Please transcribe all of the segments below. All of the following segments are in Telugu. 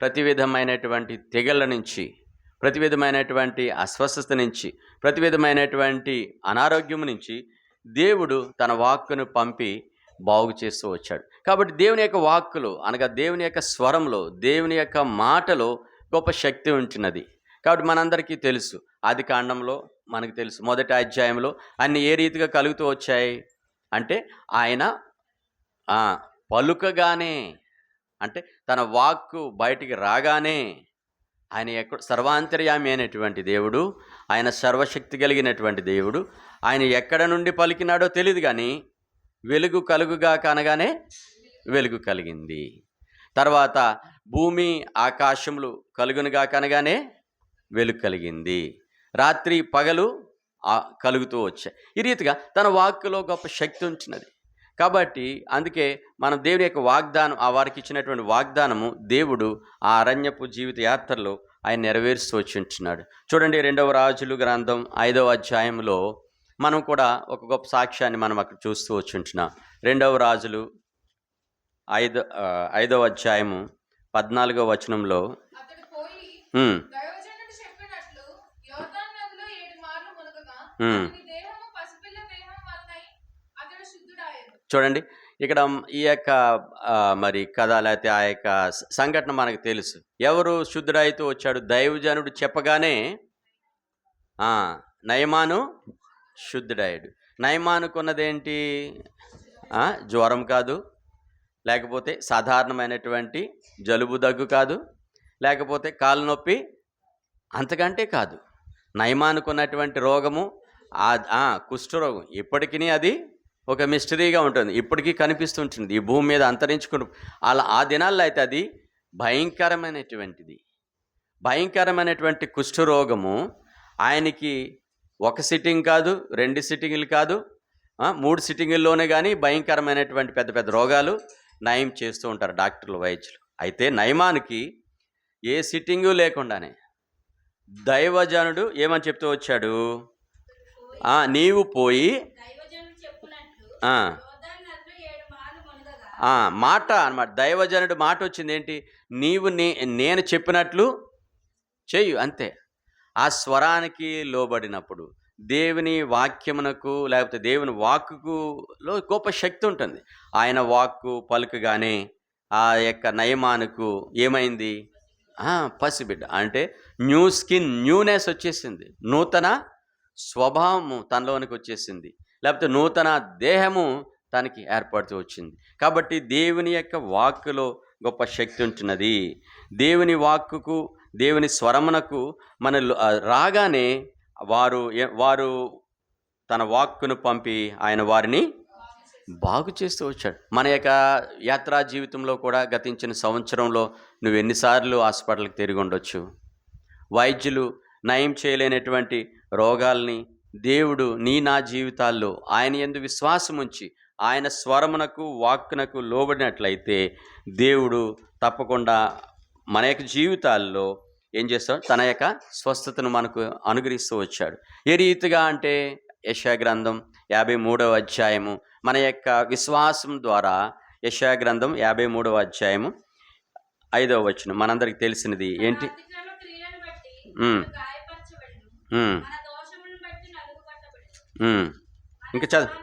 ప్రతి విధమైనటువంటి తెగళ్ళ నుంచి ప్రతి విధమైనటువంటి అస్వస్థత నుంచి ప్రతి విధమైనటువంటి అనారోగ్యం నుంచి దేవుడు తన వాక్కును పంపి బాగు చేస్తూ వచ్చాడు. కాబట్టి దేవుని యొక్క వాక్కులు అనగా దేవుని యొక్క స్వరంలో దేవుని యొక్క మాటలో గొప్ప శక్తి ఉంటున్నది. కాబట్టి మనందరికీ తెలుసు ఆది కాండంలో మనకు తెలుసు మొదటి అధ్యాయంలో అన్ని ఏ రీతిగా కలుగుతూ వచ్చాయి? అంటే ఆయన పలుకగానే అంటే తన వాక్కు బయటికి రాగానే ఆయన ఎక్కడ సర్వాంతర్యామి అయినటువంటి దేవుడు ఆయన సర్వశక్తి కలిగినటువంటి దేవుడు ఆయన ఎక్కడ నుండి పలికినాడో తెలియదు కానీ వెలుగు కలుగుగా కనగానే వెలుగు కలిగింది. తర్వాత భూమి ఆకాశములు కలుగునుగా కనగానే వెలుగు కలిగింది. రాత్రి పగలు కలుగుతూ వచ్చాయి. ఈ రీతిగా తన వాక్కులో గొప్ప శక్తి ఉంచినది. కాబట్టి అందుకే మనం దేవుని యొక్క వాగ్దానం ఆ వారికి ఇచ్చినటువంటి వాగ్దానము దేవుడు ఆ అరణ్యపు జీవిత యాత్రలో ఆయన నెరవేరుస్తూ వచ్చి ఉంటున్నాడు. చూడండి రెండవ రాజులు గ్రంథం ఐదవ అధ్యాయంలో మనం కూడా ఒక గొప్ప సాక్ష్యాన్ని మనం అక్కడ చూస్తూ వచ్చి ఉంటున్నాం. రెండవ రాజులు ఐదు ఐదవ అధ్యాయము పద్నాలుగవ వచనంలో దైవజనుడు చెప్పినట్లు చూడండి. ఇక్కడ ఈ యొక్క మరి కథ లేకపోతే ఆ యొక్క సంఘటన మనకు తెలుసు. ఎవరు శుద్ధుడైతూ వచ్చాడు? దైవజనుడు చెప్పగానే నయమాను శుద్ధుడాయుడు నయమానుకున్నదేంటి? జ్వరం కాదు. లేకపోతే సాధారణమైనటువంటి జలుబు దగ్గు కాదు. లేకపోతే కాలు నొప్పి అంతకంటే కాదు. నయమానుకున్నటువంటి రోగము కుష్ఠరోగం. ఇప్పటికీ అది ఒక మిస్టరీగా ఉంటుంది. ఇప్పటికీ కనిపిస్తుంటుంది. ఈ భూమి మీద అంతరించుకుని అలా ఆ దినాల్లో అయితే అది భయంకరమైనటువంటిది. భయంకరమైనటువంటి కుష్ఠరోగము ఆయనకి ఒక సిట్టింగ్ కాదు రెండు సిట్టింగ్లు కాదు మూడు సిట్టింగుల్లోనే కానీ భయంకరమైనటువంటి పెద్ద పెద్ద రోగాలు నయం చేస్తూ ఉంటారు డాక్టర్లు వైద్యులు. అయితే నయమానికి ఏ సిట్టింగు లేకుండానే దైవజనుడు ఏమని చెప్తూ వచ్చాడు? నీవు పోయి మాట అన్నమాట. దైవజనుడు మాట వచ్చింది ఏంటి నీవు నే నేను చెప్పినట్లు చెయ్యు అంతే. ఆ స్వరానికి లోబడినప్పుడు దేవుని వాక్యమునకు లేకపోతే దేవుని వాక్కుకు లో గొప్ప శక్తి ఉంటుంది. ఆయన వాక్కు పలుకగానే ఆ యొక్క నయమానుకు ఏమైంది? పసిబిడ్డ. అంటే న్యూ స్కిన్ న్యూనెస్ వచ్చేసింది. నూతన స్వభావము తనలోనికి వచ్చేసింది. లేకపోతే నూతన దేహము తనకి ఏర్పడుతూ వచ్చింది. కాబట్టి దేవుని యొక్క వాక్కులో గొప్ప శక్తి ఉంటున్నది. దేవుని వాక్కుకు దేవుని స్వరమునకు మన రాగానే వారు వారు తన వాక్కును పంపి ఆయన వారిని బాగు చేస్తూ వచ్చాడు. మన యొక్క యాత్రా జీవితంలో కూడా గతించిన సంవత్సరంలో నువ్వు ఎన్నిసార్లు హాస్పిటల్కి తిరిగి ఉండొచ్చు. వైద్యులు నయం చేయలేనటువంటి రోగాల్ని దేవుడు నీ నా జీవితాల్లో ఆయన ఎందు విశ్వాసం ఉంచి ఆయన స్వరమునకు వాక్కునకు లోబడినట్లయితే దేవుడు తప్పకుండా మన యొక్క జీవితాల్లో ఏం చేస్తాడు? తన యొక్క స్వస్థతను మనకు అనుగ్రహిస్తూ వచ్చాడు. ఏ రీతిగా అంటే యశా గ్రంథం యాభై మూడవ అధ్యాయము మన యొక్క విశ్వాసం ద్వారా యశా గ్రంథం యాభై మూడవ అధ్యాయము ఐదవ వచనం. మనందరికి తెలిసినది ఏంటి? ఇంకా చదువు.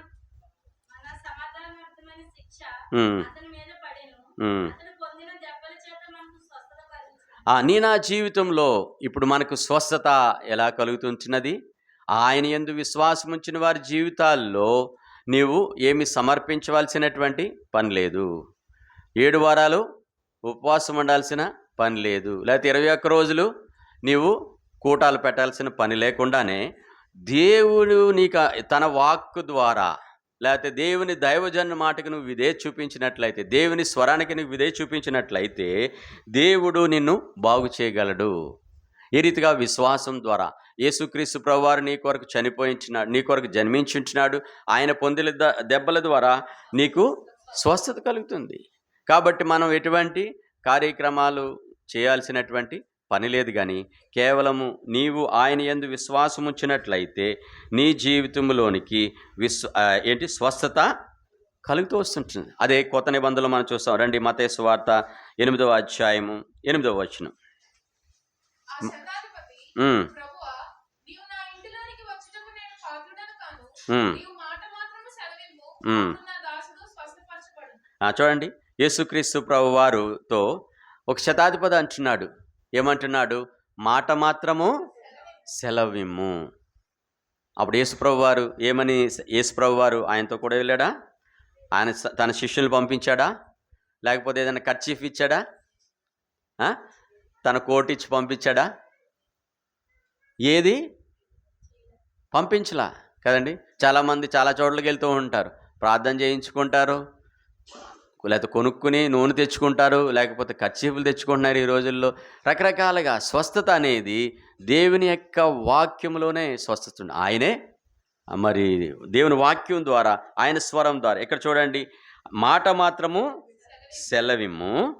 నీ నా జీవితంలో ఇప్పుడు మనకు స్వస్థత ఎలా కలుగుతుంటున్నది ఆయన ఎందు విశ్వాసం ఉంచిన వారి జీవితాల్లో నీవు ఏమి సమర్పించవలసినటువంటి పని లేదు. ఏడు వారాలు ఉపవాసం ఉండాల్సిన పని లేదు. లేకపోతే ఇరవై ఒక్క రోజులు నీవు కూటాలు పెట్టాల్సిన పని లేకుండానే దేవుడు నీకు తన వాక్కు ద్వారా లేకపోతే దేవుని దైవజన్ మాటకు నువ్వు ఇదే చూపించినట్లయితే దేవుని స్వరానికి నువ్వు ఇదే చూపించినట్లయితే దేవుడు నిన్ను బాగు చేయగలడు. ఈ రీతిగా విశ్వాసం ద్వారా యేసుక్రీస్తు ప్రభువారు నీ కొరకు చనిపోయించిన నీ కొరకు జన్మించుంటున్నాడు. ఆయన పొందిన ద- దెబ్బల ద్వారా నీకు స్వస్థత కలుగుతుంది. కాబట్టి మనం ఎటువంటి కార్యక్రమాలు చేయాల్సినటువంటి పని లేదు కానీ కేవలము నీవు ఆయన యందు విశ్వాసం ఉంచినట్లయితే నీ జీవితంలోనికి విశ్వ ఏంటి స్వస్థత కలుగుతూ వస్తుంటుంది. అదే కొత్త నిబంధనలు మనం చూస్తాం. రండి మతేసు వార్త ఎనిమిదవ అధ్యాయము ఎనిమిదవ వచనం. చూడండి. యేసుక్రీస్తు ప్రభు వారుతో ఒక శతాధిపతి అంటున్నాడు. ఏమంటున్నాడు? మాట మాత్రము సెలవిమ్ము. అప్పుడు యేసుప్రభు వారు ఏమని యేసుప్రభు వారు ఆయనతో కూడా వెళ్ళాడా? ఆయన తన శిష్యులు పంపించాడా? లేకపోతే ఏదైనా ఖర్చీఫ్ ఇచ్చాడా? తన కోట్ ఇచ్చి పంపించాడా? ఏది? పంపించలా. కదండి? చాలామంది చాలా చోట్లకి వెళ్తూ ఉంటారు. ప్రార్థన చేయించుకుంటారు. లేకపోతే కొనుక్కుని నూనె తెచ్చుకుంటారు లేకపోతే ఖర్చీపులు తెచ్చుకుంటున్నారు ఈ రోజుల్లో. రకరకాలుగా స్వస్థత అనేది దేవుని యొక్క వాక్యంలోనే స్వస్థత ఉంది. ఆయనే మరి దేవుని వాక్యం ద్వారా ఆయన స్వరం ద్వారా. ఇక్కడ చూడండి మాట మాత్రము సెలవిమ్ము.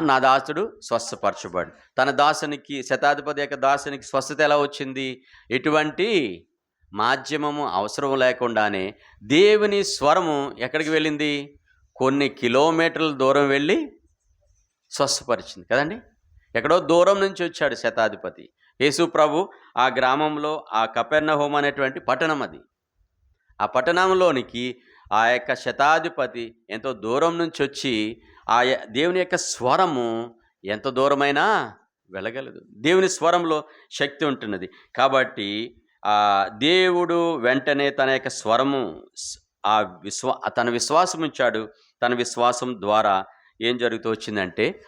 నా దాసుడు స్వస్థపరచబడు. తన దాసునికి శతాధిపతి యొక్క దాసునికి స్వస్థత ఎలా వచ్చింది? ఎటువంటి మాధ్యమము అవసరం లేకుండానే దేవుని స్వరము ఎక్కడికి వెళ్ళింది? కొన్ని కిలోమీటర్ల దూరం వెళ్ళి స్వస్థపరిచింది. కదండి? ఎక్కడో దూరం నుంచి వచ్చాడు శతాధిపతి. యేసు ప్రభు ఆ గ్రామంలో ఆ కపెర్ణ హోమ్ అనేటువంటి పట్టణం అది. ఆ పట్టణంలోనికి ఆ యొక్క శతాధిపతి ఎంతో దూరం నుంచి వచ్చి ఆ దేవుని యొక్క స్వరము ఎంత దూరమైనా వెళ్ళగలదు. దేవుని స్వరంలో శక్తి ఉంటున్నది. కాబట్టి ఆ దేవుడు వెంటనే తన యొక్క స్వరము ఆ విశ్వా తన విశ్వాసం ఉంచాడు తన విశ్వాసం ద్వారా ఏం జరుగుతూ వచ్చిందంటే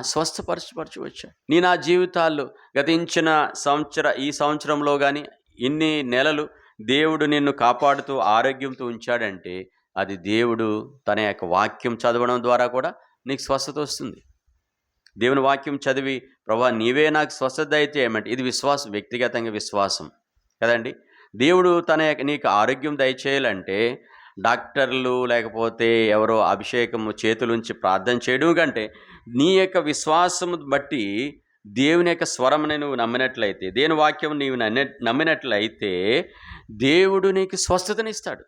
స్వస్థపరచపరచు వచ్చాడు నీ నా జీవితాల్లో గతించిన సంవత్సర ఈ సంవత్సరంలో కానీ ఇన్ని నెలలు దేవుడు నిన్ను కాపాడుతూ ఆరోగ్యంతో ఉంచాడంటే అది దేవుడు తన యొక్క వాక్యం చదవడం ద్వారా కూడా నీకు స్వస్థత వస్తుంది. దేవుని వాక్యం చదివి ప్రభా నీవే నాకు స్వస్థత ఏమంటే ఇది విశ్వాసం వ్యక్తిగతంగా విశ్వాసం. కదండి? దేవుడు తన యొక్క నీకు ఆరోగ్యం దయచేయాలంటే డాక్టర్లు లేకపోతే ఎవరో అభిషేకము చేతులుంచి ప్రార్థన చేయడం కంటే నీ యొక్క విశ్వాసం బట్టి దేవుని యొక్క స్వరంని నువ్వు నమ్మినట్లయితే దేని వాక్యం నీవు నమ్మినట్లయితే దేవుడు నీకు స్వస్థతనిస్తాడు.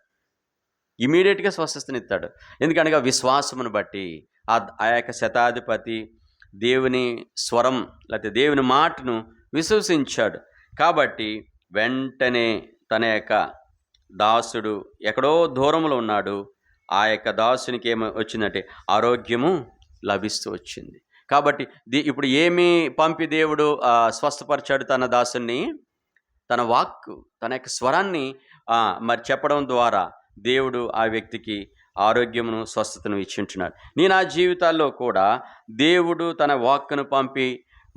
ఇమీడియట్గా స్వస్థతనిస్తాడు. ఎందుకనగా విశ్వాసమును బట్టి ఆ ఆ యొక్క శతాధిపతి దేవుని స్వరం లేకపోతే దేవుని మాటను విశ్వసించాడు. కాబట్టి వెంటనే తన యొక్క దాసుడు ఎక్కడో దూరంలో ఉన్నాడు. ఆ యొక్క దాసునికి ఏమి వచ్చిందంటే ఆరోగ్యము లభిస్తూ వచ్చింది. కాబట్టి దీ ఇప్పుడు ఏమి పంపి దేవుడు స్వస్థపరిచాడు తన దాసుని తన వాక్కు తన యొక్క స్వరాన్ని మరి చెప్పడం ద్వారా దేవుడు ఆ వ్యక్తికి ఆరోగ్యమును స్వస్థతను ఇచ్చింటున్నాడు. నీ నా జీవితాల్లో కూడా దేవుడు తన వాక్కును పంపి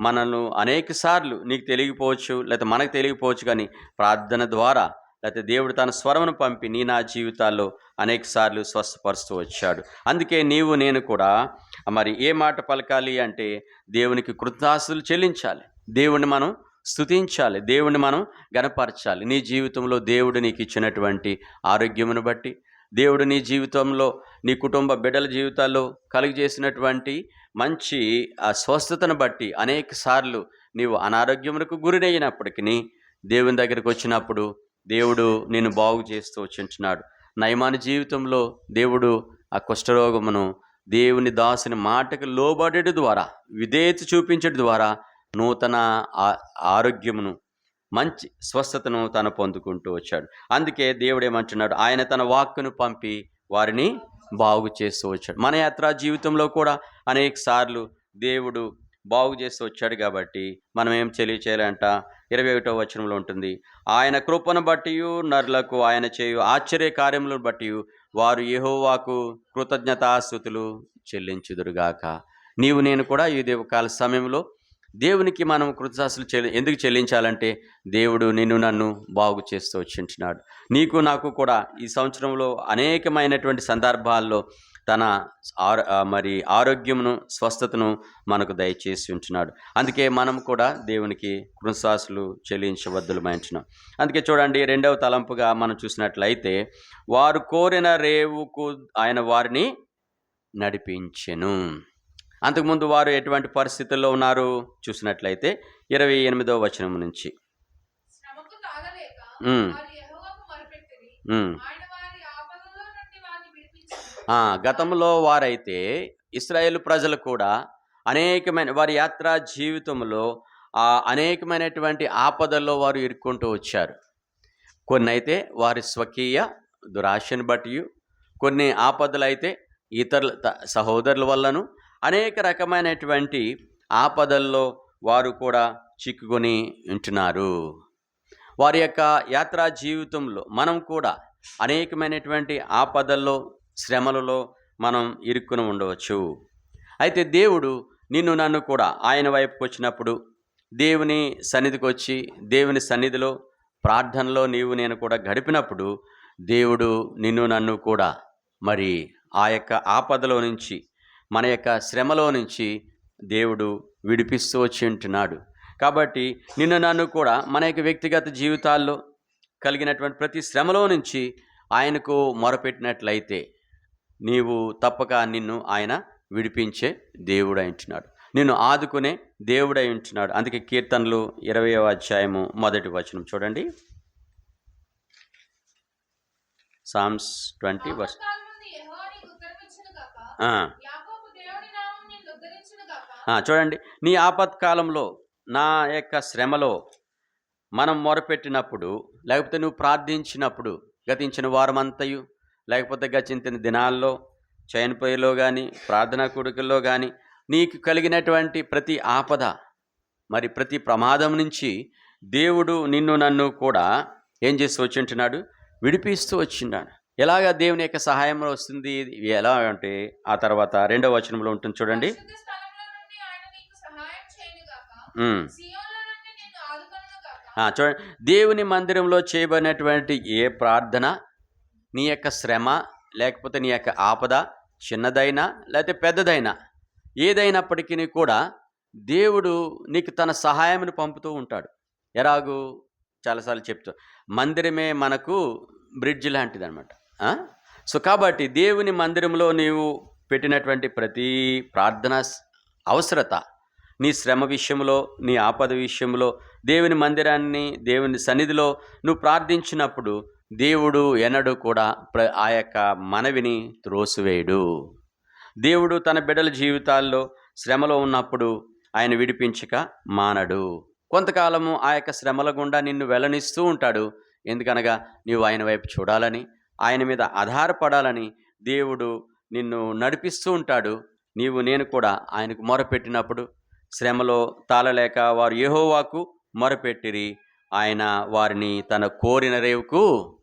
మనల్ని అనేక సార్లు నీకు తెలియకపోవచ్చు లేకపోతే మనకు తెలియకపోవచ్చు కానీ ప్రార్థన ద్వారా లేకపోతే దేవుడు తన స్వరమును పంపి నీ నా జీవితాల్లో అనేక సార్లు స్వస్థపరుస్తూ వచ్చాడు. అందుకే నీవు నేను కూడా మరి ఏ మాట పలకాలి అంటే దేవునికి కృతాస్తులు చెల్లించాలి. దేవుణ్ణి మనం స్థుతించాలి దేవుణ్ణి మనం గనపరచాలి నీ జీవితంలో దేవుడు నీకు ఇచ్చినటువంటి ఆరోగ్యమును బట్టి దేవుడు నీ జీవితంలో నీ కుటుంబ బిడ్డల జీవితాల్లో కలుగజేసినటువంటి మంచి ఆ స్వస్థతను బట్టి అనేక సార్లు నీవు అనారోగ్యములకు గురినైనప్పటికీ దేవుని దగ్గరికి వచ్చినప్పుడు దేవుడు నేను బాగు చేస్తూ వచ్చింటున్నాడు. నయమాని జీవితంలో దేవుడు ఆ కుష్ఠరోగమును దేవుని దాసుని మాటకు లోబడేటి ద్వారా విధేయత చూపించడం ద్వారా నూతన ఆరోగ్యమును మంచి స్వస్థతను తను పొందుకుంటూ వచ్చాడు. అందుకే దేవుడు ఏమంటున్నాడు ఆయన తన వాక్కును పంపి వారిని బాగు చేస్తూ వచ్చాడు. మన యాత్రా జీవితంలో కూడా అనేక సార్లు దేవుడు బాగు చేస్తూ వచ్చాడు కాబట్టి మనం ఏం తెలియచేయాలంట ఇరవై ఒకటో వచనంలో ఉంటుంది. ఆయన కృపను బట్టి నరులకు ఆయన చేయు ఆశ్చర్య కార్యములను బట్టి వారు యహోవాకు కృతజ్ఞతాస్థుతులు చెల్లించుదురుగాక. నీవు నేను కూడా ఈ దేవకాల సమయంలో దేవునికి మనం కృతజ్ఞతలు చెల్లి ఎందుకు చెల్లించాలంటే దేవుడు నిన్ను నన్ను బాగు చేస్తూ వచ్చింటున్నాడు. నీకు నాకు కూడా ఈ సంవత్సరంలో అనేకమైనటువంటి సందర్భాల్లో తన ఆరో మరి ఆరోగ్యమును స్వస్థతను మనకు దయచేసి ఉంటున్నాడు. అందుకే మనం కూడా దేవునికి కృతజ్ఞతలు చెల్లించవద్దులమైంటున్నాం అందుకే చూడండి రెండవ తలంపుగా మనం చూసినట్లయితే వారు కోరిన రేవుకు ఆయన వారిని నడిపించెను. అంతకుముందు వారు ఎటువంటి పరిస్థితుల్లో ఉన్నారు? చూసినట్లయితే ఇరవై ఎనిమిదవ వచనం నుంచి శ్రమకు తాగలేక ఉమ్, వారు యెహోవాకు మొరపెట్టిరి ఉమ్, ఆయన వారి ఆపదలో నుండి వారిని ఆ, గతంలో వారైతే ఇస్రాయేల్ ప్రజలు కూడా అనేకమైన వారి యాత్రా జీవితంలో అనేకమైనటువంటి ఆపదల్లో వారు ఇరుక్కుంటూ వచ్చారు. కొన్ని అయితే వారి స్వకీయ దురాశను బట్టి కొన్ని ఆపదలు అయితే ఇతరుల త- సహోదరుల వల్లను అనేక రకమైనటువంటి ఆపదల్లో వారు కూడా చిక్కుకొని ఉంటున్నారు. వారి యొక్క యాత్రా జీవితంలో మనం కూడా అనేకమైనటువంటి ఆపదల్లో శ్రమలలో మనం ఇరుక్కుని ఉండవచ్చు. అయితే దేవుడు నిన్ను నన్ను కూడా ఆయన వైపుకి వచ్చినప్పుడు దేవుని సన్నిధికి వచ్చి దేవుని సన్నిధిలో ప్రార్థనలో నీవు నేను కూడా గడిపినప్పుడు దేవుడు నిన్ను నన్ను కూడా మరి ఆ యొక్క ఆపదలో నుంచి మన యొక్క శ్రమలో నుంచి దేవుడు విడిపిస్తూ వచ్చి ఉంటున్నాడు. కాబట్టి నిన్ను నన్ను కూడా మన యొక్క వ్యక్తిగత జీవితాల్లో కలిగినటువంటి ప్రతి శ్రమలో నుంచి ఆయనకు మొరపెట్టినట్లయితే నీవు తప్పక నిన్ను ఆయన విడిపించే దేవుడై ఉంటున్నాడు. నిన్ను ఆదుకునే దేవుడై ఉంటున్నాడు. అందుకే కీర్తనలు ఇరవై అధ్యాయము మొదటి వచనం చూడండి. సామ్స్ ట్వంటీ వర్స్ చూడండి. నీ ఆపత్కాలంలో నా యొక్క శ్రమలో మనం మొరపెట్టినప్పుడు లేకపోతే నువ్వు ప్రార్థించినప్పుడు గతించిన వారమంతయు లేకపోతే గతించిన దినాల్లో చయనపోయేలో కానీ ప్రార్థనా కొడుకుల్లో కానీ నీకు కలిగినటువంటి ప్రతి ఆపద మరి ప్రతి ప్రమాదం నుంచి దేవుడు నిన్ను నన్ను కూడా ఏం చేసి వచ్చింటున్నాడు? విడిపిస్తూ వచ్చిన్నాడు ఎలాగ దేవుని యొక్క సహాయం వస్తుంది? ఎలా అంటే ఆ తర్వాత రెండవ వచనంలో ఉంటుంది చూడండి. చూడండి. దేవుని మందిరంలో చేయబడినటువంటి ఏ ప్రార్థన నీ యొక్క శ్రమ లేకపోతే నీ యొక్క ఆపద చిన్నదైనా లేకపోతే పెద్దదైనా ఏదైనప్పటికీ కూడా దేవుడు నీకు తన సహాయమును పంపుతూ ఉంటాడు. ఎలాగు చాలాసార్లు చెప్తా మందిరమే మనకు బ్రిడ్జ్ లాంటిది అనమాట సో కాబట్టి దేవుని మందిరంలో నీవు పెట్టినటువంటి ప్రతి ప్రార్థన అవసరత నీ శ్రమ విషయంలో నీ ఆపద విషయంలో దేవుని మందిరాన్ని దేవుని సన్నిధిలో నువ్వు ప్రార్థించినప్పుడు దేవుడు ఎన్నడూ కూడా ప్ర ఆ యొక్క మనవిని త్రోసివేయడు. దేవుడు తన బిడ్డల జీవితాల్లో శ్రమలో ఉన్నప్పుడు ఆయన విడిపించక మానడు. కొంతకాలము ఆ యొక్క శ్రమల గుండా నిన్ను వెల్లనిస్తూ ఉంటాడు. ఎందుకనగా నీవు ఆయన వైపు చూడాలని ఆయన మీద ఆధారపడాలని దేవుడు నిన్ను నడిపిస్తూ ఉంటాడు. నీవు నేను కూడా ఆయనకు మొరపెట్టినప్పుడు శ్రమలో తాళలేక వారు ఏహోవాకు మొరపెట్టిరి. ఆయన వారిని తన కోరిన రేవుకు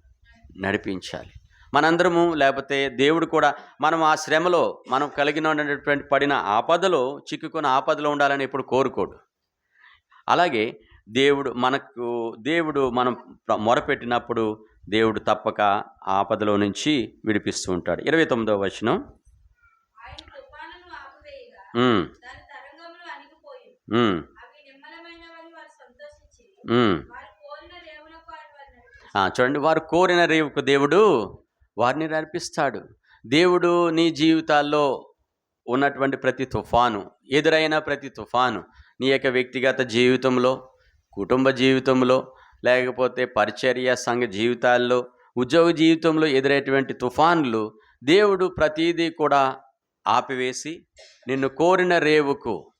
నడిపించాలి. మనందరము లేకపోతే దేవుడు కూడా మనం ఆ శ్రమలో మనం కలిగిన ఉన్నటువంటి పడిన ఆపదలో చిక్కుకున్న ఆపదలో ఉండాలని ఎప్పుడు కోరుకోడు. అలాగే దేవుడు మనకు దేవుడు మనం మొరపెట్టినప్పుడు దేవుడు తప్పక ఆపదలో నుంచి విడిపిస్తూ ఉంటాడు. ఇరవై తొమ్మిదవ వచనం. ఆయన చూడండి వారు కోరిన రేవుకు దేవుడు వారిని నడిపిస్తాడు. దేవుడు నీ జీవితాల్లో ఉన్నటువంటి ప్రతి తుఫాను ఎదురైన ప్రతి తుఫాను నీ యొక్క వ్యక్తిగత జీవితంలో కుటుంబ జీవితంలో లేకపోతే పరిచర్య సంఘ జీవితాల్లో ఉద్యోగ జీవితంలో ఎదురైనటువంటి తుఫాన్లు దేవుడు ప్రతీదీ కూడా ఆపివేసి నిన్ను కోరిన రేవుకు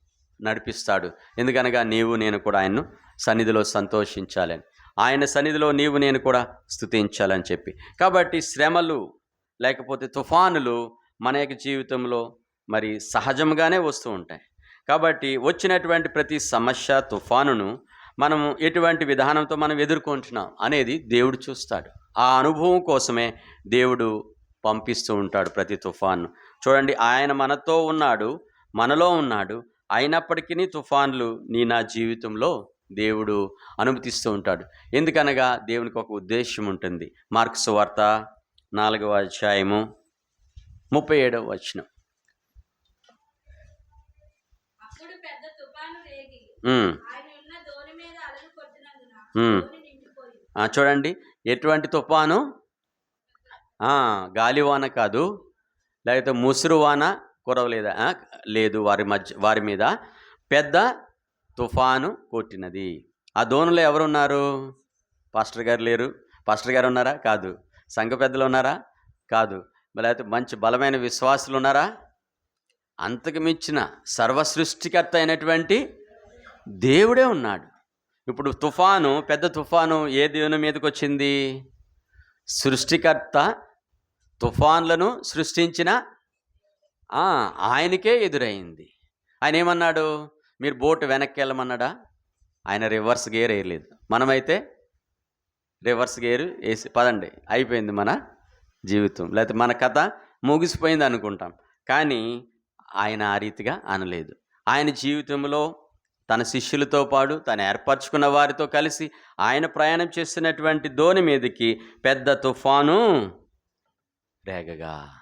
నడిపిస్తాడు. ఎందుకనగా నీవు నేను కూడా ఆయన్ను సన్నిధిలో సంతోషించాలని. ఆయన సన్నిధిలో నీవు నేను కూడా స్థుతించాలని చెప్పి. కాబట్టి శ్రమలు లేకపోతే తుఫానులు మన యొక్క జీవితంలో మరి సహజంగానే వస్తూ ఉంటాయి. కాబట్టి వచ్చినటువంటి ప్రతి సమస్య తుఫానును మనం ఎటువంటి విధానంతో మనం ఎదుర్కొంటున్నాం అనేది దేవుడు చూస్తాడు. ఆ అనుభవం కోసమే దేవుడు పంపిస్తూ ఉంటాడు ప్రతి తుఫాను చూడండి ఆయన మనతో ఉన్నాడు మనలో ఉన్నాడు. అయినప్పటికీ తుఫాన్లు నీ నా జీవితంలో దేవుడు అనుమతిస్తూ ఉంటాడు. ఎందుకనగా దేవునికి ఒక ఉద్దేశం ఉంటుంది. మార్క్స్ వార్త నాలుగవ అధ్యాయము ముప్పై ఏడవ వచనం. చూడండి. ఎటువంటి తుఫాను? గాలివాన కాదు. లేకపోతే ముసురు వాన కురవలేదా లేదు. వారి మధ్య వారి మీద. పెద్ద తుఫాను కొట్టినది. ఆ దోణిలో ఎవరున్నారు? పాస్టర్ గారు లేరు. పాస్టర్ గారు ఉన్నారా? కాదు. సంఘ పెద్దలు ఉన్నారా? కాదు. లేకపోతే మంచి బలమైన విశ్వాసులు ఉన్నారా? అంతకు మించిన సర్వసృష్టికర్త అయినటువంటి దేవుడే ఉన్నాడు. ఇప్పుడు తుఫాను పెద్ద తుఫాను ఏ దేవుని మీదకి వచ్చింది సృష్టికర్త తుఫాన్లను సృష్టించిన ఆయనకే ఎదురైంది. ఆయన ఏమన్నాడు? మీరు బోట్ వెనక్కి వెళ్ళమన్నాడా ఆయన రివర్స్ గేర్ వేయలేదు. మనమైతే రివర్స్ గేర్ వేసి పదండి అయిపోయింది మన జీవితం. లేకపోతే మన కథ ముగిసిపోయింది అనుకుంటాం. కానీ ఆయన ఆ రీతిగా అనలేదు. ఆయన జీవితంలో తన శిష్యులతో పాటు తను ఏర్పరచుకున్న వారితో కలిసి ఆయన ప్రయాణం చేస్తున్నటువంటి ధోని మీదకి పెద్ద తుఫాను రేగగా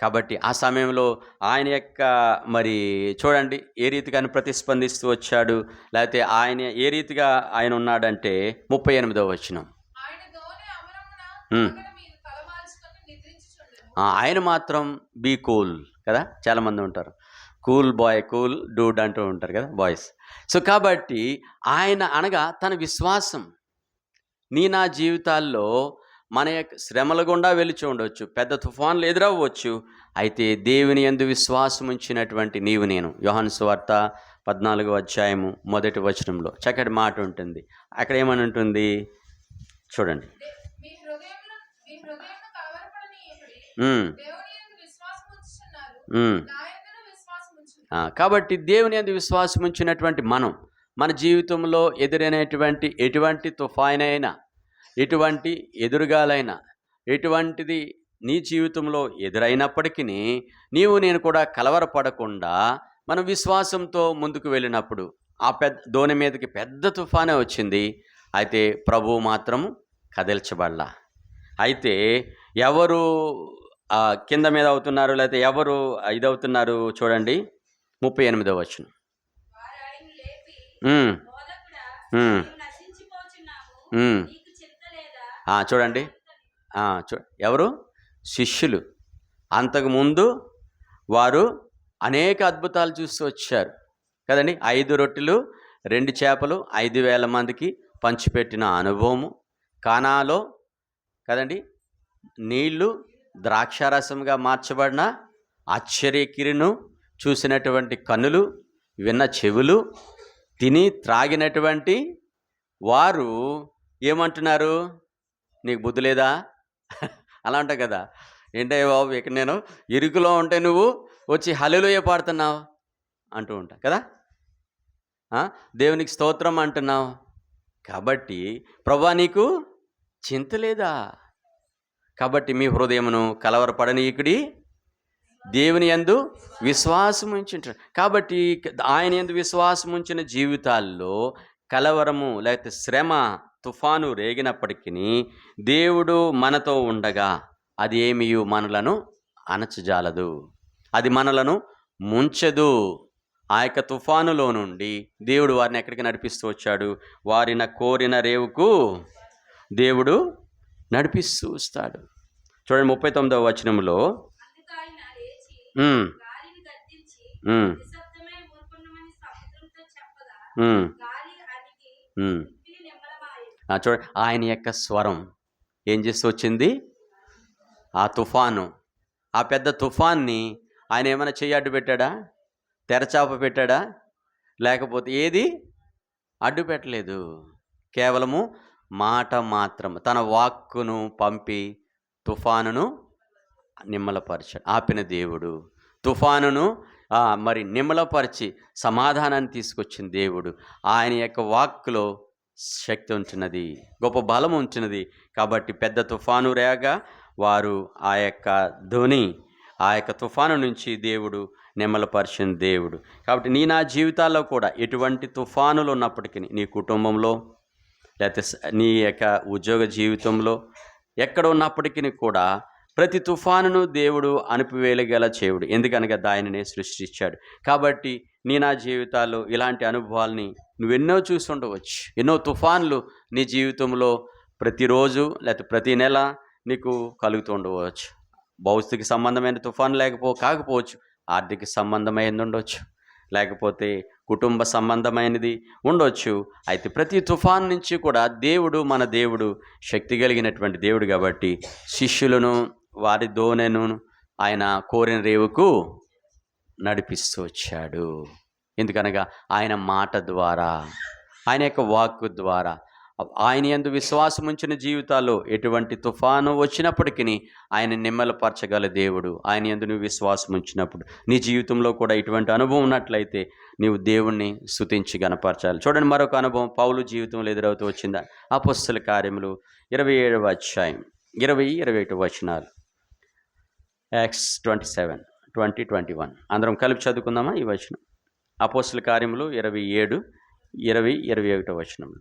కాబట్టి ఆ సమయంలో ఆయన యొక్క మరి చూడండి ఏ రీతిగా ప్రతిస్పందిస్తూ వచ్చాడు లేకపోతే ఆయన ఏ రీతిగా ఆయన ఉన్నాడంటే ముప్పై ఎనిమిదవ వచనం. ఆయన ధోని అమరమున ఉమ్. పడగల మీద తలవాల్చుకొని నిద్రించుచుండెను. ఆ, ఆయన మాత్రం బీ కూల్ కదా చాలామంది ఉంటారు. కూల్ బాయ్ కూల్ డూడ్ అంటూ ఉంటారు కదా బాయ్స్. సో కాబట్టి ఆయన అనగా తన విశ్వాసం. నీ నా జీవితాల్లో మన యొక్క శ్రమల గుండా వెలిచి ఉండవచ్చు పెద్ద తుఫాన్లు ఎదురవ్వచ్చు. అయితే దేవుని ఎందు విశ్వాసం ఉంచినటువంటి నీవు నేను. యోహాను సువార్త పద్నాలుగో అధ్యాయము మొదటి వచనంలో చక్కటి మాట ఉంటుంది. అక్కడ ఏమని ఉంటుంది? చూడండి. కాబట్టి దేవుని అందు విశ్వాసం ఉంచినటువంటి మనం మన జీవితంలో ఎదురైనటువంటి ఎటువంటి తుఫానైనా ఎటువంటి ఎదురుగాలైనా ఎటువంటిది నీ జీవితంలో ఎదురైనప్పటికీ నీవు నేను కూడా కలవరపడకుండా మన విశ్వాసంతో ముందుకు వెళ్ళినప్పుడు ఆ పెద్ద దోణి మీదకి పెద్ద తుఫానే వచ్చింది. అయితే ప్రభువు మాత్రం కదిల్చబడలా. అయితే ఎవరు కింద మీద అవుతున్నారు లేకపోతే ఎవరు ఇదవుతున్నారు చూడండి. ముప్పై ఎనిమిదవ వచనం. వారు చూడండి. చూ ఎవరు? శిష్యులు. అంతకుముందు వారు అనేక అద్భుతాలు చూస్తూ వచ్చారు. కదండి? ఐదు రొట్టెలు రెండు చేపలు ఐదు వేల మందికి పంచిపెట్టిన అనుభవము. కానాలో కదండి? నీళ్ళు ద్రాక్షారసంగా మార్చబడిన ఆశ్చర్యకిరిను చూసినటువంటి కన్నులు విన్న చెవులు తిని త్రాగినటువంటి వారు ఏమంటున్నారు? నీకు బుద్ధి లేదా? అలా ఉంటావు కదా. ఏంటయ్య బాబు ఇక్కడ నేను ఇరుకులో ఉంటే నువ్వు వచ్చి హలెలుయ పాడుతున్నావు అంటూ ఉంటా కదా. దేవునికి స్తోత్రం అంటున్నావు. కాబట్టి ప్రభా నీకు చింత లేదా? కాబట్టి మీ హృదయమును కలవరపడనీకుడి దేవుని యందు విశ్వాసం ఉంచుంటారు కాబట్టి ఆయన ఎందు విశ్వాసం ఉంచిన జీవితాల్లో కలవరము లేకపోతే శ్రమ తుఫాను రేగినప్పటికీ దేవుడు మనతో ఉండగా అది ఏమీ మనలను అణచజాలదు. అది మనలను ముంచదు. ఆ యొక్క తుఫానులో నుండి దేవుడు వారిని ఎక్కడికి నడిపిస్తూ వచ్చాడు? వారిన కోరిన రేవుకు దేవుడు నడిపిస్తూ వస్తాడు. చూడండి ముప్పై తొమ్మిదవ వచనంలో. చెప్పగా చూడండి ఆయన యొక్క స్వరం. ఏం చేస్తూ వచ్చింది? ఆ తుఫాను. ఆ పెద్ద తుఫాన్ని ఆయన ఏమైనా చెయ్యి అడ్డు పెట్టాడా? తెరచాప పెట్టాడా? లేకపోతే ఏది? అడ్డు పెట్టలేదు. కేవలము మాట మాత్రం తన వాక్కును పంపి తుఫానును నిమ్మలపరచాడు ఆపిన దేవుడు. తుఫానును మరి నిమ్మలపరిచి సమాధానాన్ని తీసుకొచ్చిన దేవుడు. ఆయన యొక్క వాక్కులో శక్తి ఉంచినది గొప్ప బలం ఉంచినది. కాబట్టి పెద్ద తుఫాను రేగా వారు ఆ యొక్క ధ్వని ఆ యొక్క తుఫాను నుంచి దేవుడు నిమ్మలపరిచిన దేవుడు. కాబట్టి నీ నా జీవితాల్లో కూడా ఎటువంటి తుఫానులు ఉన్నప్పటికీ నీ కుటుంబంలో లేకపోతే నీ యొక్క ఉద్యోగ జీవితంలో ఎక్కడ ఉన్నప్పటికీ కూడా ప్రతి తుఫానును దేవుడు అణిపివేయగల చేయుడు. ఎందుకనగా దానినే సృష్టించాడు. కాబట్టి నీ నా జీవితాల్లో ఇలాంటి అనుభవాల్ని నువ్వెన్నో ఉండవచ్చు. ఎన్నో తుఫాన్లు నీ జీవితంలో ప్రతిరోజు లేకపోతే ప్రతి నెల నీకు కలుగుతూ ఉండవచ్చు. భౌతిక సంబంధమైన తుఫాన్ లేకపో కాకపోవచ్చు. ఆర్థిక సంబంధమైనది ఉండొచ్చు. లేకపోతే కుటుంబ సంబంధమైనది ఉండొచ్చు. అయితే ప్రతి తుఫాన్ నుంచి కూడా దేవుడు మన దేవుడు శక్తి కలిగినటువంటి దేవుడు కాబట్టి శిష్యులను వారి దోనెను ఆయన కోరిన రేవుకు నడిపిస్తూ వచ్చాడు. ఎందుకనగా ఆయన మాట ద్వారా ఆయన యొక్క వాక్కు ద్వారా ఆయన ఎందు విశ్వాసం ఉంచిన జీవితాల్లో ఎటువంటి తుఫాను వచ్చినప్పటికీ ఆయన నిమ్మలపరచగల దేవుడు. ఆయన ఎందు నువ్వు విశ్వాసం ఉంచినప్పుడు నీ జీవితంలో కూడా ఇటువంటి అనుభవం ఉన్నట్లయితే నీవు దేవుణ్ణి స్థుతించి గనపరచాలి చూడండి మరొక అనుభవం పౌలు జీవితంలో ఎదురవుతూ వచ్చిందా. అపుస్తల కార్యములు ఇరవై ఏడవ అధ్యాయం ఇరవై ఇరవై ఒకటి వచనాలు. Ex twenty seven twenty twenty one అందరం కలిపి చదువుకుందామా ఈ వచనం? అపోస్తుల కార్యములు ఇరవై ఏడు ఇరవై ఇరవై ఒకటో వచనములు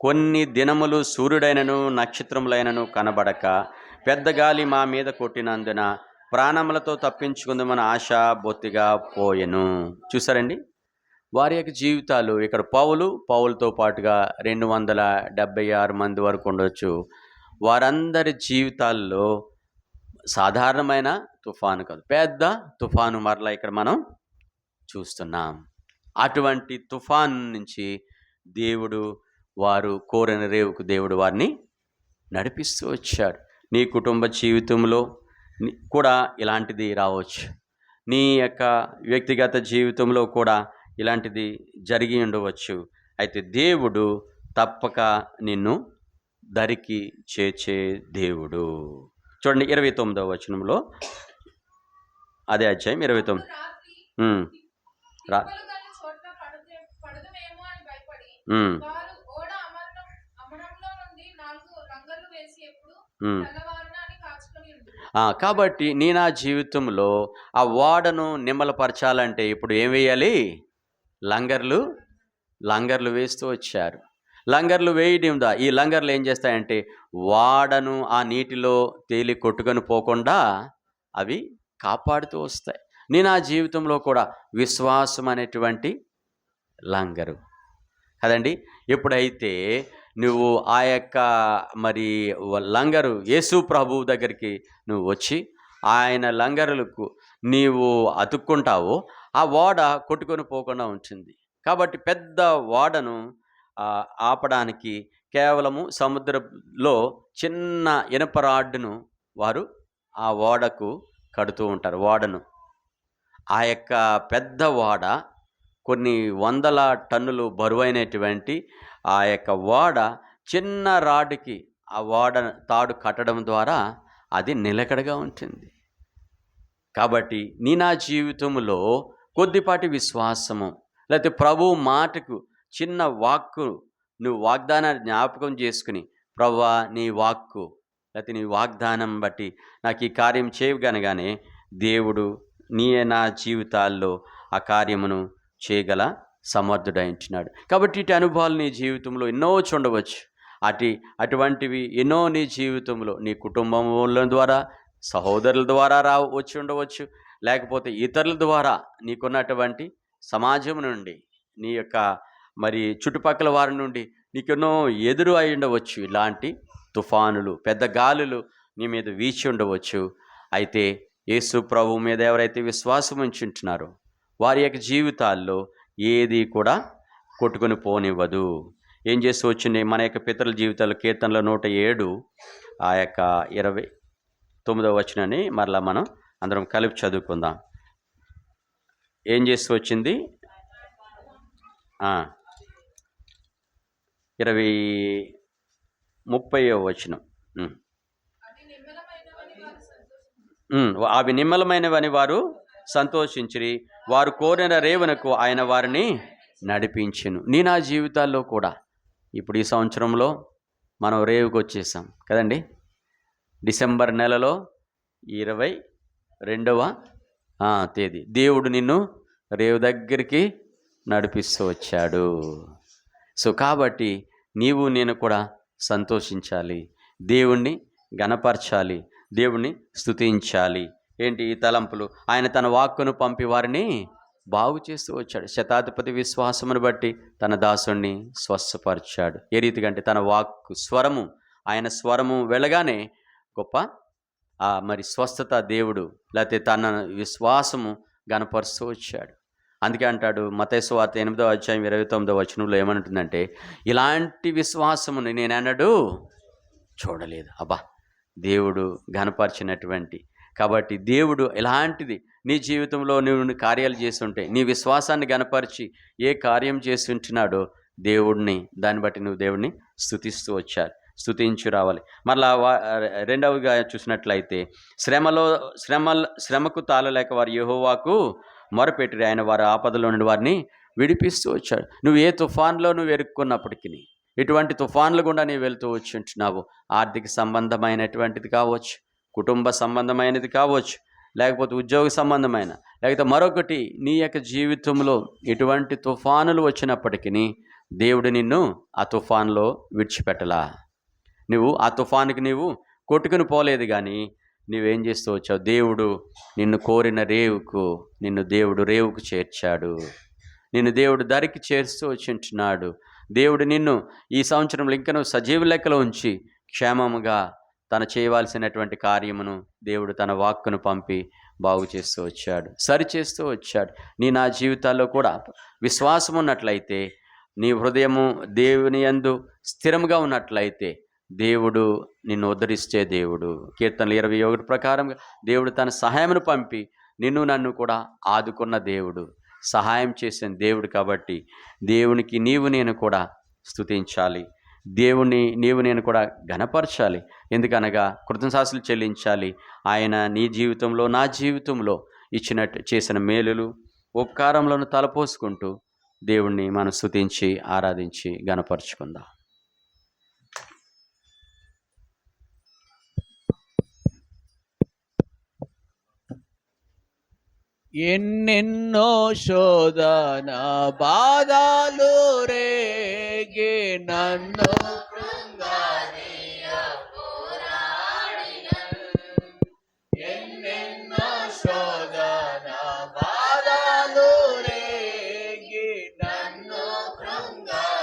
కొన్ని దినములు సూర్యుడైనను నక్షత్రములైనను కనబడక పెద్ద గాలి మా మీద కొట్టినందున ప్రాణములతో తప్పించుకుందామన్న ఆశ బొత్తిగా పోయెను. చూసారండి? వారి యొక్క జీవితాలు ఇక్కడ పౌలు పౌలతో పాటుగా రెండు వందల డెబ్బై ఆరు మంది వరకు ఉండొచ్చు. వారందరి జీవితాల్లో సాధారణమైన తుఫాను కాదు. పెద్ద తుఫాను మరలా ఇక్కడ మనం చూస్తున్నాం. అటువంటి తుఫాను నుంచి దేవుడు వారు కోరిన రేవుకు దేవుడు వారిని నడిపిస్తూ వచ్చాడు. నీ కుటుంబ జీవితంలో కూడా ఇలాంటిది రావచ్చు. నీ యొక్క వ్యక్తిగత జీవితంలో కూడా ఇలాంటిది జరిగి ఉండవచ్చు. అయితే దేవుడు తప్పక నిన్ను దరికి చేర్చే దేవుడు. చూడండి ఇరవై తొమ్మిదవ వచనంలో. అదే అధ్యాయం ఇరవై తొమ్మిది రా కాబట్టి నీ నా జీవితంలో ఆ ఓడను నిమ్మలపరచాలంటే ఇప్పుడు ఏం వేయాలి? లంగర్లు లంగర్లు వేస్తూ వచ్చారు. లంగర్లు వేయడందా ఈ లంగర్లు ఏం చేస్తాయంటే వాడను ఆ నీటిలో తేలి కొట్టుకొని పోకుండా అవి కాపాడుతూ వస్తాయి. నేను ఆ జీవితంలో కూడా విశ్వాసం అనేటువంటి లంగరు. కదండి? ఎప్పుడైతే నువ్వు ఆ యొక్క మరి లంగరు యేసు ప్రభు దగ్గరికి నువ్వు వచ్చి ఆయన లంగరులకు నీవు అతుక్కుంటావో ఆ ఓడ కొట్టుకొని పోకుండా ఉంటుంది కాబట్టి పెద్ద ఓడను ఆపడానికి కేవలము సముద్రంలో చిన్న ఇనప రాడ్డును వారు ఆ ఓడకు కడుతూ ఉంటారు ఓడను. ఆ యొక్క పెద్ద ఓడ కొన్ని వందల టన్నులు బరువైనటువంటి ఆ యొక్క ఓడ చిన్న రాడ్డుకి ఆ ఓడ తాడు కట్టడం ద్వారా అది నిలకడగా ఉంటుంది. కాబట్టి నీ నా జీవితంలో కొద్దిపాటి విశ్వాసము లేకపోతే ప్రభు మాటకు చిన్న వాక్కు నువ్వు వాగ్దానాన్ని జ్ఞాపకం చేసుకుని ప్రవ్వా నీ వాక్కు లేకపోతే నీ వాగ్దానం బట్టి నాకు ఈ కార్యం చేయగనగానే దేవుడు నీ నా జీవితాల్లో ఆ కార్యమును చేయగల సమర్థుడైంటున్నాడు కాబట్టి ఇటు అనుభవాలు నీ జీవితంలో ఎన్నో చూడవచ్చు. అటు అటువంటివి ఎన్నో నీ జీవితంలో నీ కుటుంబముల ద్వారా సహోదరుల ద్వారా రా వచ్చి ఉండవచ్చు. లేకపోతే ఇతరుల ద్వారా నీకున్నటువంటి సమాజం నుండి నీ యొక్క మరి చుట్టుపక్కల వారి నుండి నీకెన్నో ఎదురు అయి ఉండవచ్చు. ఇలాంటి తుఫానులు పెద్ద గాలులు నీ మీద వీచి ఉండవచ్చు. అయితే యేసు ప్రభు మీద ఎవరైతే విశ్వాసం ఉంచుంటున్నారో వారి యొక్క జీవితాల్లో ఏది కూడా కొట్టుకొని పోనివ్వదు. ఏం చేస్తూ వచ్చింది? మన యొక్క పితరుల జీవితాలు కీర్తనలో నూట ఏడు ఆ యొక్క ఇరవై తొమ్మిదవ వచ్చినని మరలా మనం అందరం కలిపి చదువుకుందాం. ఏం చేస్తూ వచ్చింది? ఇరవై ముప్పై వచనం. అవి నిమ్మలమైనవని వారు సంతోషించిరి. వారు కోరిన రేవునకు ఆయన వారిని నడిపించను. నీ నా జీవితాల్లో కూడా ఇప్పుడు ఈ సంవత్సరంలో మనం రేవుకి వచ్చేసాం కదండి? డిసెంబర్ నెలలో ఇరవై రెండవ తేదీ. దేవుడు నిన్ను రేవు దగ్గరికి నడిపిస్తూ వచ్చాడు. సో కాబట్టి నీవు నేను కూడా సంతోషించాలి. దేవుణ్ణి గణపరచాలి దేవుణ్ణి స్తుతించాలి. ఏంటి ఈ తలంపులు? ఆయన తన వాక్కును పంపి వారిని బాగు చేస్తూ వచ్చాడు. శతాధిపతి విశ్వాసమును బట్టి తన దాసుణ్ణి స్వస్థపరిచాడు. ఏ రీతిగా అంటే తన వాక్కు స్వరము ఆయన స్వరము వెళ్ళగానే గొప్ప ఆ మరి స్వస్థత దేవుడు లేకపోతే తన విశ్వాసము గనపరుస్తూ వచ్చాడు. అందుకే అంటాడు మతేశ్వార్త ఎనిమిదో అధ్యాయం ఇరవై తొమ్మిదో వచనంలో ఏమంటుందంటే ఇలాంటి విశ్వాసముని నేనన్నాడు చూడలేదు. అబ్బా దేవుడు ఘనపరిచినటువంటి కాబట్టి దేవుడు ఎలాంటిది నీ జీవితంలో నువ్వు కార్యాలు చేస్తుంటే నీ విశ్వాసాన్ని గనపరిచి ఏ కార్యం చేసి ఉంటున్నాడో దేవుడిని దాన్ని బట్టి నువ్వు దేవుడిని స్థుతిస్తూ వచ్చారు స్థుతించి రావాలి. మరలా వా- రెండవగా చూసినట్లయితే శ్రమలో శ్రమ శ్రమకు తాళలేక వారు యహోవాకు మొరపెట్టి ఆయన వారి ఆపదలో నుండి వారిని విడిపిస్తూ వచ్చాడు. నువ్వు ఏ తుఫాన్లో నువ్వు ఎరుక్కున్నప్పటికీ ఎటువంటి తుఫాన్లు గుండా నీవు వెళ్తూ వచ్చింటున్నావు ఆర్థిక సంబంధమైనటువంటిది కావచ్చు కుటుంబ సంబంధమైనది కావచ్చు లేకపోతే ఉద్యోగ సంబంధమైన లేకపోతే మరొకటి నీ యొక్క జీవితంలో ఎటువంటి తుఫానులు వచ్చినప్పటికీ దేవుడు నిన్ను ఆ తుఫాన్లో విడిచిపెట్టలా. నువ్వు ఆ తుఫానుకి నీవు కొట్టుకుని పోలేదు కానీ నువ్వేం చేస్తూ వచ్చావు? దేవుడు నిన్ను కోరిన రేవుకు నిన్ను దేవుడు రేవుకు చేర్చాడు. నిన్ను దేవుడు దరికి చేర్స్తూ వచ్చింటున్నాడు దేవుడు నిన్ను ఈ సంవత్సరంలో ఇంకను సజీవ లెక్కలో ఉంచి క్షేమముగా తన చేయవలసినటువంటి కార్యమును దేవుడు తన వాక్కును పంపి బాగు చేస్తూ వచ్చాడు. సరి చేస్తూ వచ్చాడు. నీ నా జీవితాల్లో కూడా విశ్వాసం ఉన్నట్లయితే నీ హృదయము దేవుని యందు స్థిరంగా ఉన్నట్లయితే దేవుడు నిన్ను ఉద్ధరిస్తే దేవుడు. కీర్తనలు ఇరవై ఒకటి ప్రకారం దేవుడు తన సహాయమును పంపి నిన్ను నన్ను కూడా ఆదుకున్న దేవుడు. సహాయం చేసిన దేవుడు కాబట్టి దేవునికి నీవు నేను కూడా స్థుతించాలి దేవుని నీవు నేను కూడా ఘనపరచాలి. ఎందుకనగా కృతజ్ఞతాసులు చెల్లించాలి. ఆయన నీ జీవితంలో నా జీవితంలో ఇచ్చినట్టు చేసిన మేలులు ఉపకారములను తలపోసుకుంటూ దేవుణ్ణి మనం స్థుతించి ఆరాధించి గణపరుచుకుందాం ఎన్నెన్నో శోధన బాధలు రేగి నన్ను